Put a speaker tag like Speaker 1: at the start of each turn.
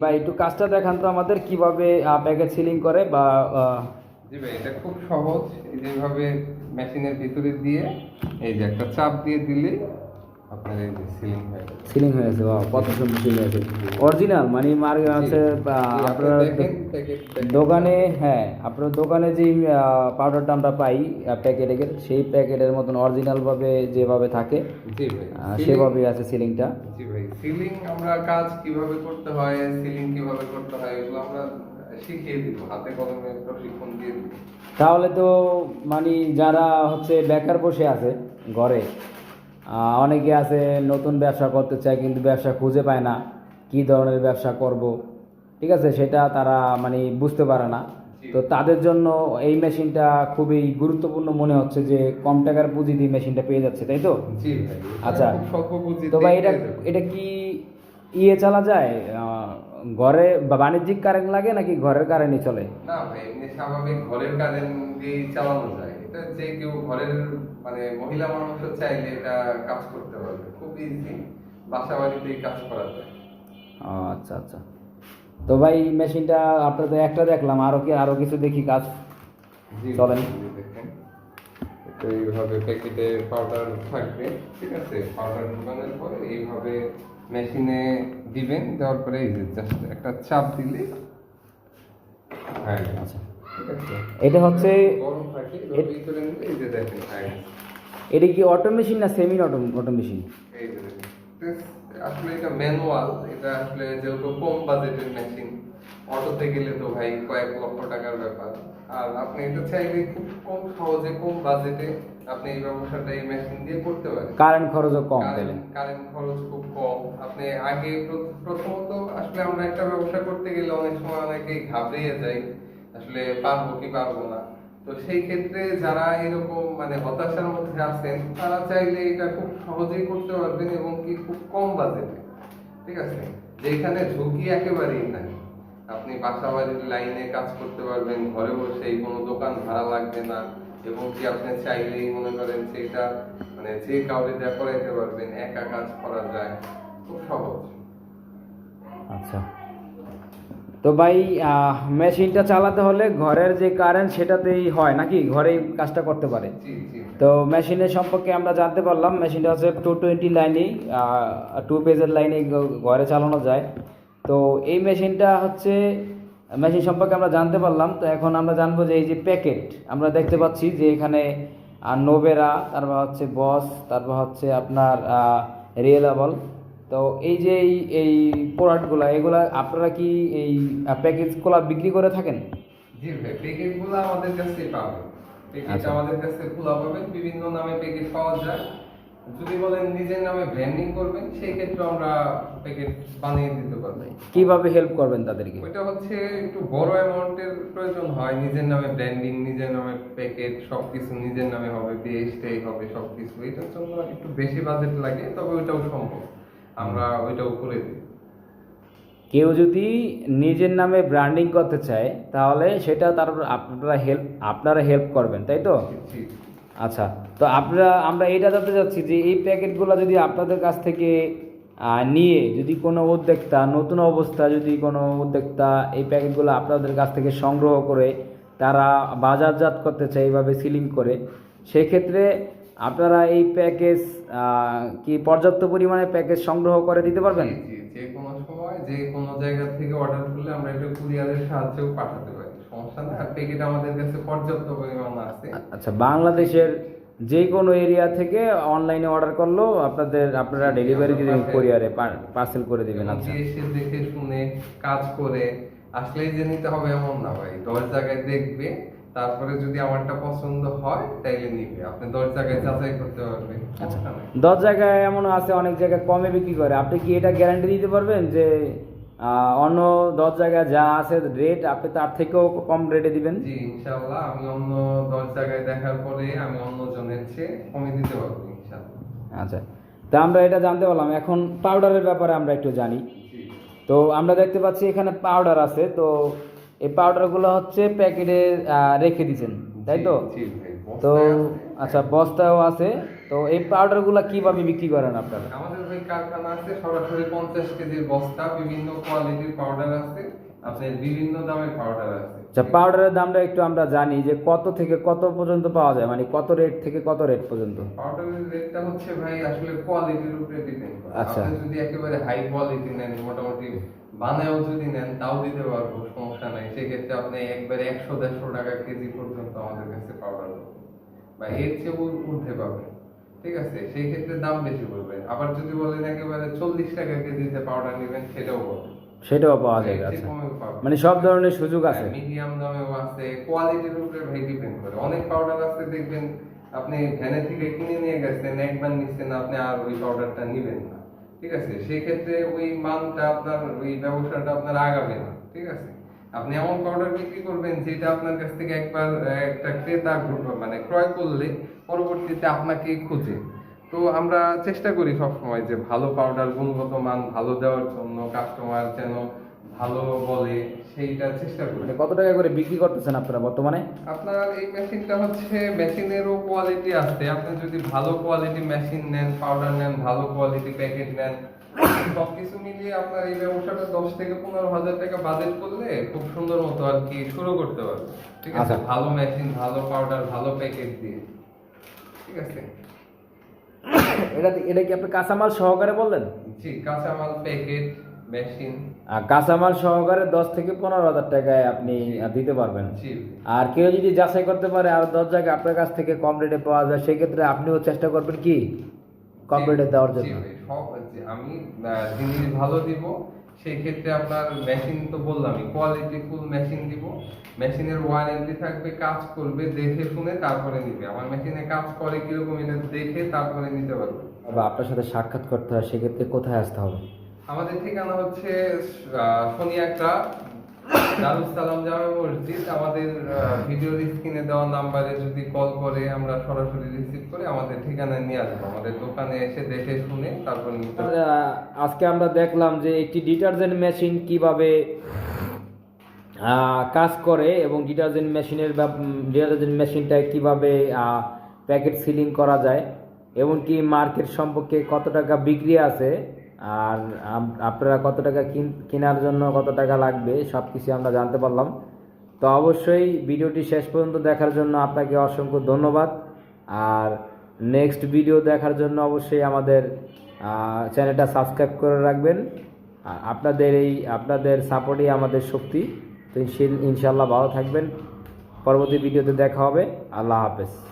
Speaker 1: বা একটু কাজটা দেখান তো আমাদের কীভাবে ব্যাগে সিলিং করে বা
Speaker 2: জি ভাই, এটা খুব সহজ। যেভাবে মেশিনের ভিতরে দিয়ে এই যে একটা চাপ দিয়ে দিলে সিলিং হয়ে
Speaker 1: সিলিং কত সুন্দর সিলিং হয়েছে অরিজিনাল মানে মার আছে আপনারা দোকানে হ্যাঁ আপনার দোকানে যে পাউডারটা আমরা পাই প্যাকেটের সেই প্যাকেটের মতন অরিজিনাল ভাবে যেভাবে থাকে সেভাবেই আছে সিলিংটা
Speaker 2: জি ভাই সিলিং আমরা কাজ কীভাবে করতে হয় সিলিং কীভাবে করতে হয় এগুলো আমরা শিখিয়ে দিব হাতে কলমে প্রশিক্ষণ দিয়ে দিব।
Speaker 1: তাহলে তো মানে যারা হচ্ছে বেকার বসে আছে ঘরে অনেকে আছে নতুন ব্যবসা করতে চায় কিন্তু ব্যবসা খুঁজে পায় না কি ধরনের ব্যবসা করব? ঠিক আছে সেটা তারা মানে বুঝতে পারে না। তো তাদের জন্য এই মেশিনটা খুবই গুরুত্বপূর্ণ মনে হচ্ছে যে কম টাকার পুঁজি দিয়ে মেশিনটা পেয়ে যাচ্ছে তাই তো? আচ্ছা। তো ভাই এটা এটা কি ইয়ে চালা যায়? ঘরে বাণিজ্যিক কারেন্ট লাগে নাকি ঘরের কারেন্টই চলে?
Speaker 2: না ভাই এমনি স্বাভাবিক ঘরের কারেন্ট দিয়ে চালানো যায়। এটা যে কেউ ঘরের মানে মহিলা মানুষও চাইলে এটা কাজ করতে পারবে। খুব ইজি বাসা বাড়িতেই কাজ করা যায়।
Speaker 1: আচ্ছা আচ্ছা। তো ভাই মেশিনটা আপনার তো একটা দেখলাম আরও কি আরও কিছু দেখি কাজ?
Speaker 2: জি
Speaker 1: চলেন।
Speaker 2: এইভাবে প্যাকেটে পাউডার থাকবে ঠিক আছে? পাউডার ঢোকানোর পরে এইভাবে মেশিনে দিবেন দেওয়ার পরে এই যে জাস্ট একটা চাপ দিলে হ্যাঁ
Speaker 1: আচ্ছা। এটা হচ্ছে এটা কি অটো মেশিন না সেমি অটো অটো মেশিন।
Speaker 2: আসলে এটা ম্যানুয়াল এটা আসলে যেহেতু কম বাজেটের মেশিন অটোতে গেলে তো ভাই কয়েক লক্ষ টাকার ব্যাপার। আর আপনি এটা চাইলে খুব কম সহজে কম বাজেটে আপনি এই ব্যবসাটা এই মেশিন দিয়ে করতে পারেন।
Speaker 1: কারেন্ট খরচও কম তাহলে।
Speaker 2: কারেন্ট খরচ খুব কম। আপনি আগে প্রথমত আসলে আমরা একটা ব্যবসা করতে গেলে অনেক সময় অনেকেই ঘাবড়িয়ে যাই আসলে পারব কি পারব না। তো সেই ক্ষেত্রে যারা এরকম মানে হতাশার মধ্যে আছেন, তারা চাইলে এটা খুব সহজেই করতে পারবেন এবং কি খুব কম বাজেটে। ঠিক আছে? যেখানে ঝুঁকি একেবারেই নাই। আপনি বাসা বাড়ির লাইনে কাজ করতে পারবেন, ঘরে বসেই কোনো দোকান ভাড়া লাগবে না এবং কি আপনি চাইলেই মনে করেন সেটা মানে যে কাউরে দেয়া পারবেন, একা কাজ করা যায়। খুব সহজ।
Speaker 1: আচ্ছা। তো ভাই মেশিনটা চালাতে হলে ঘরের যে কারেন্ট সেটাতেই হয় নাকি? ঘরেই কাজটা করতে পারে। তো মেশিনের সম্পর্কে আমরা জানতে পারলাম মেশিনটা হচ্ছে টু টোয়েন্টি লাইনেই টু পেজের লাইনে ঘরে চালানো যায়। তো এই মেশিনটা হচ্ছে মেশিন সম্পর্কে আমরা জানতে পারলাম। তো এখন আমরা জানব যে এই যে প্যাকেট আমরা দেখতে পাচ্ছি যে এখানে নোবেরা তারপর হচ্ছে বস তারপর হচ্ছে আপনার রিয়েলাবল তো এই যে এই এই প্রোডাক্টগুলো এগুলা আপনারা কি এই প্যাকেজগুলো বিক্রি করে থাকেন?
Speaker 2: জি ভাই প্যাকেট আমাদের কাছে পাবেন
Speaker 1: আচ্ছা।
Speaker 2: আমাদের কাছে খোলা পাবেন বিভিন্ন নামে প্যাকেট পাওয়া যায়। যদি বলেন নিজের নামে ব্র্যান্ডিং করবেন সেই ক্ষেত্রে আমরা প্যাকেট বানিয়ে দিতে পারব।
Speaker 1: কীভাবে হেল্প করবেন তাদেরকে?
Speaker 2: ওইটা হচ্ছে একটু বড় অ্যামাউন্টের প্রয়োজন হয় নিজের নামে ব্র্যান্ডিং নিজের নামে প্যাকেট সবকিছু নিজের নামে হবে বিএসটাই হবে সবকিছু। এটার জন্য একটু বেশি বাজেট লাগে তবে ওইটাও সম্ভব। আমরা ওইটাও করে দিই।
Speaker 1: কেউ যদি নিজের নামে ব্র্যান্ডিং করতে চায় তাহলে সেটা তার আপনারা হেল্প আপনারা হেল্প করবেন তাই তো? আচ্ছা তো আপনারা আমরা এটা জানতে চাচ্ছি যে এই প্যাকেটগুলো যদি আপনাদের কাছ থেকে নিয়ে যদি কোনো উদ্যোক্তা নতুন অবস্থা যদি কোনো উদ্যোক্তা এই প্যাকেটগুলো আপনাদের কাছ থেকে সংগ্রহ করে তারা বাজারজাত করতে চায় এইভাবে সিলিং করে সেক্ষেত্রে আপনারা এই প্যাকেজ কি পর্যাপ্ত পরিমাণে প্যাকেজ সংগ্রহ করে দিতে পারবেন?
Speaker 2: যে কোনো সময় যে কোনো জায়গা থেকে অর্ডার করলে আমরা এটা কুরিয়ারের সাহায্যেও পাঠাতে পারি। সমস্যা না আর প্যাকেট আমাদের কাছে পর্যাপ্ত পরিমাণ আছে।
Speaker 1: আচ্ছা বাংলাদেশের যে কোনো এরিয়া থেকে অনলাইনে অর্ডার করলেও আপনাদের আপনারা ডেলিভারি দিয়ে দেবেন কোরিয়ারে পার্সেল করে দিবেন আচ্ছা।
Speaker 2: এসে দেখে শুনে কাজ করে আসলেই যে নিতে হবে এমন না ভাই। দশ জায়গায় দেখবে তারপরে যদি আমারটা পছন্দ হয় তাইলে নিবে। আপনি দশ জায়গায় যাচাই করতে পারবেন।
Speaker 1: দশ জায়গায় এমন আছে অনেক জায়গায় কমে বিক্রি করে। আপনি কি এটা গ্যারান্টি দিতে পারবেন যে অন্য দশ জায়গায় যা আছে রেট আপনি তার থেকেও কম রেটে দিবেন?
Speaker 2: জি ইনশাআল্লাহ। আমি অন্য দশ জায়গায় দেখার পরে আমি অন্য জনের চেয়ে কমে দিতে পারব ইনশাআল্লাহ।
Speaker 1: আচ্ছা। তা আমরা এটা জানতে পারলাম। এখন পাউডারের ব্যাপারে আমরা একটু জানি। তো আমরা দেখতে পাচ্ছি এখানে পাউডার আছে। তো এই পাউডারগুলো হচ্ছে প্যাকেটে রেখে দিয়েছেন তাই তো? তো আচ্ছা বস্তাও আছে। তো এই পাউডারগুলো কীভাবে বিক্রি করেন আপনারা?
Speaker 2: আমাদের ওই কারখানা আছে সরাসরি পঞ্চাশ কেজির বস্তা বিভিন্ন কোয়ালিটির পাউডার আছে আপনার বিভিন্ন দামের পাউডার আছে।
Speaker 1: আচ্ছা পাউডারের দামটা একটু আমরা জানি যে কত থেকে কত পর্যন্ত পাওয়া যায় মানে কত রেট থেকে কত রেট পর্যন্ত?
Speaker 2: পাউডারের রেটটা হচ্ছে ভাই আসলে কোয়ালিটির উপরে ডিপেন্ড করে।
Speaker 1: আচ্ছা।
Speaker 2: আপনি যদি একেবারে হাই কোয়ালিটি নেন মোটামুটি বানায়ও যদি নেন তাও দিতে পারব সমস্যা নাই। সেক্ষেত্রে আপনি একবারে একশো দেড়শো টাকা কেজি পর্যন্ত আমাদের কাছে পাউডার বা এর চেয়ে ঊর্ধ্বে পাবেন। ঠিক আছে সেই ক্ষেত্রে দাম বেশি পড়বে। আবার যদি বলেন একেবারে চল্লিশ টাকা কেজিতে পাউডার নেবেন সেটাও পাবেন
Speaker 1: সেটাও পাওয়া যায়
Speaker 2: এর
Speaker 1: আচ্ছা। মানে সব ধরনের সুযোগ আছে।
Speaker 2: মিডিয়াম দামেও আছে কোয়ালিটির উপরে ভাই ডিপেন্ড করে। অনেক পাউডার আছে দেখবেন আপনি ভ্যানে থেকে কিনে নিয়ে গেছেন একবার নিচ্ছেন আপনি আর ওই পাউডারটা নিবেন না। ঠিক আছে সেই ক্ষেত্রে ওই মানটা আপনার ওই ব্যবসাটা আপনার আগাবে না। ঠিক আছে? আপনি এমন পাউডার বিক্রি করবেন যেটা আপনার কাছ থেকে একবার একটা ক্রেতা মানে ক্রয় করলে পরবর্তীতে আপনাকেই খুঁজে। তো আমরা চেষ্টা করি সবসময় যে ভালো পাউডার গুণগত মান ভালো দেওয়ার জন্য কাস্টমার যেন ভালো বলে সেইটা চেষ্টা করি।
Speaker 1: মানে কত টাকা করে বিক্রি করতেছেন আপনারা বর্তমানে?
Speaker 2: আপনার এই মেশিনটা হচ্ছে মেশিনেরও কোয়ালিটি আছে। আপনি যদি ভালো কোয়ালিটি মেশিন নেন পাউডার নেন ভালো কোয়ালিটি প্যাকেট নেন সবকিছু মিলিয়ে আপনার এই ব্যবসাটা দশ থেকে পনেরো হাজার টাকা বাজেট করলে খুব সুন্দর মতো আর কি শুরু করতে পারবে ঠিক আছে?
Speaker 1: আচ্ছা।
Speaker 2: ভালো মেশিন ভালো পাউডার ভালো প্যাকেট দিয়ে। ঠিক আছে।
Speaker 1: এটা এটা কি আপনি কাঁচামাল সহকারে বললেন?
Speaker 2: জি কাঁচামাল প্যাকেট মেশিন
Speaker 1: আর কাঁচামাল সহকারে দশ থেকে পনেরো হাজার টাকায় আপনি দিতে পারবেন। আর কেউ যদি যাচাই করতে পারে আর দশ জায়গায় আপনার কাছ থেকে কম রেটে পাওয়া যায় সেক্ষেত্রে আপনিও চেষ্টা করবেন কি? কম রেটে দেওয়ার জন্য।
Speaker 2: আমি জিনিস ভালো দিব সেই ক্ষেত্রে আপনার মেশিন তো বললামই কোয়ালিটি ফুল মেশিন দিব। মেশিনের ওয়ারেন্টি থাকবে কাজ করবে দেখে শুনে তারপরে নিবে। আমার মেশিনে কাজ করে কীরকম এটা দেখে তারপরে নিতে পারবে।
Speaker 1: বা আপনার সাথে সাক্ষাৎ করতে হয় সেক্ষেত্রে কোথায় আসতে হবে?
Speaker 2: আমাদের ঠিকানা হচ্ছে আহ, শনিয়াকড়া দারুস সালাম জামে মসজিদ আমাদের ভিডিও স্ক্রিনে দেওয়া নাম্বারে যদি কল করে আমরা সরাসরি রিসিভ করে আমাদের ঠিকানায় নিয়ে আসব। আমাদের দোকানে এসে দেখে শুনে তারপর।
Speaker 1: আহ, আজকে আমরা দেখলাম যে একটি ডিটারজেন্ট মেশিন কীভাবে কাজ করে এবং ডিটারজেন্ট মেশিনের ডিটারজেন্ট মেশিনটা কীভাবে প্যাকেট সিলিং করা যায় এবং কি মার্কেট সম্পর্কে কত টাকা বিক্রি আছে। আর আপনারা কত টাকা কিন- কেনার জন্য কত টাকা লাগবে সব কিছু আমরা জানতে পারলাম। তো অবশ্যই ভিডিওটি শেষ পর্যন্ত দেখার জন্য আপনাকে অসংখ্য ধন্যবাদ। আর নেক্সট ভিডিও দেখার জন্য অবশ্যই আমাদের চ্যানেলটা সাবস্ক্রাইব করে রাখবেন। আপনাদের এই, আপনাদের সাপোর্টই আমাদের শক্তি। তো ইনশাল- ইনশাল্লাহ ভালো থাকবেন। পরবর্তী ভিডিওতে দেখা হবে। আল্লাহ হাফেজ।